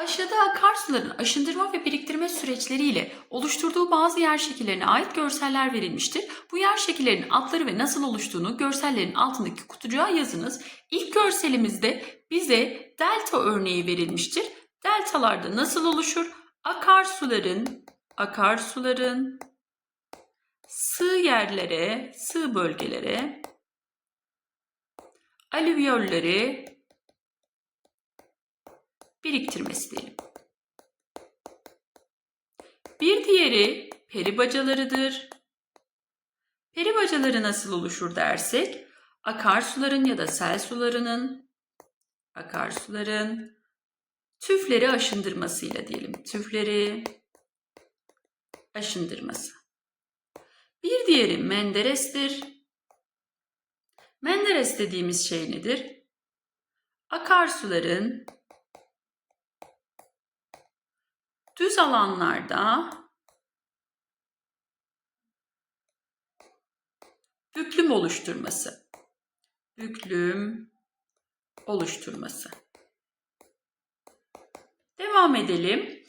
Aşağıda akarsuların aşındırma ve biriktirme süreçleriyle oluşturduğu bazı yer şekillerine ait görseller verilmiştir. Bu yer şekillerinin adları ve nasıl oluştuğunu görsellerin altındaki kutucuğa yazınız. İlk görselimizde bize delta örneği verilmiştir. Deltalarda nasıl oluşur? Akarsuların akarsuların sığ yerlere, sığ bölgelere, alüvyolleri biriktirmesi diyelim. Bir diğeri peri bacalarıdır. Peri bacaları nasıl oluşur dersek, akarsuların ya da sel sularının, akarsuların tüfleri aşındırmasıyla diyelim. Tüfleri aşındırması. Bir diğeri Menderes'tir. Menderes dediğimiz şey nedir? Akarsuların düz alanlarda büklüm oluşturması. Büklüm oluşturması. Devam edelim.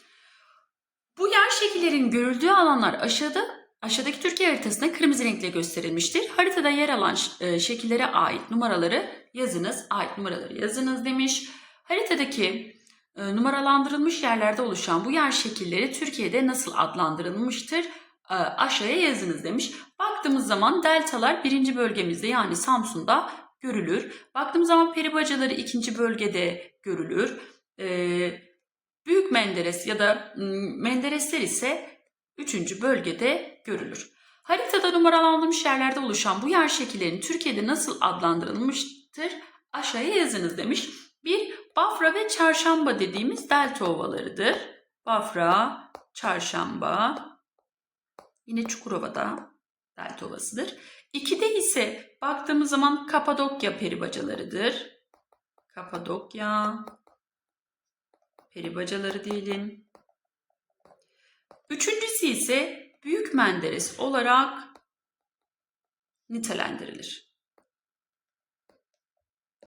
Bu yer şekillerin görüldüğü alanlar aşağıda aşağıdaki Türkiye haritasında kırmızı renkle gösterilmiştir. Haritada yer alan e, şekillere ait numaraları yazınız. Ait numaraları yazınız demiş. Haritadaki numaralandırılmış yerlerde oluşan bu yer şekilleri Türkiye'de nasıl adlandırılmıştır? E, aşağıya yazınız demiş. Baktığımız zaman deltalar birinci bölgemizde yani Samsun'da görülür. Baktığımız zaman peribacaları ikinci bölgede görülür. E, Büyük Menderes ya da mm, Menderesler ise üçüncü bölgede görülür. Haritada numaralandırılmış yerlerde oluşan bu yer şekillerinin Türkiye'de nasıl adlandırılmıştır? Aşağıya yazınız demiş. Bir, Bafra ve Çarşamba dediğimiz delta ovalarıdır. Bafra, Çarşamba, yine Çukurova'da delta ovasıdır. İkide ise baktığımız zaman Kapadokya peribacalarıdır. Kapadokya, peribacaları diyelim. Üçüncüsü ise Büyük Menderes olarak nitelendirilir.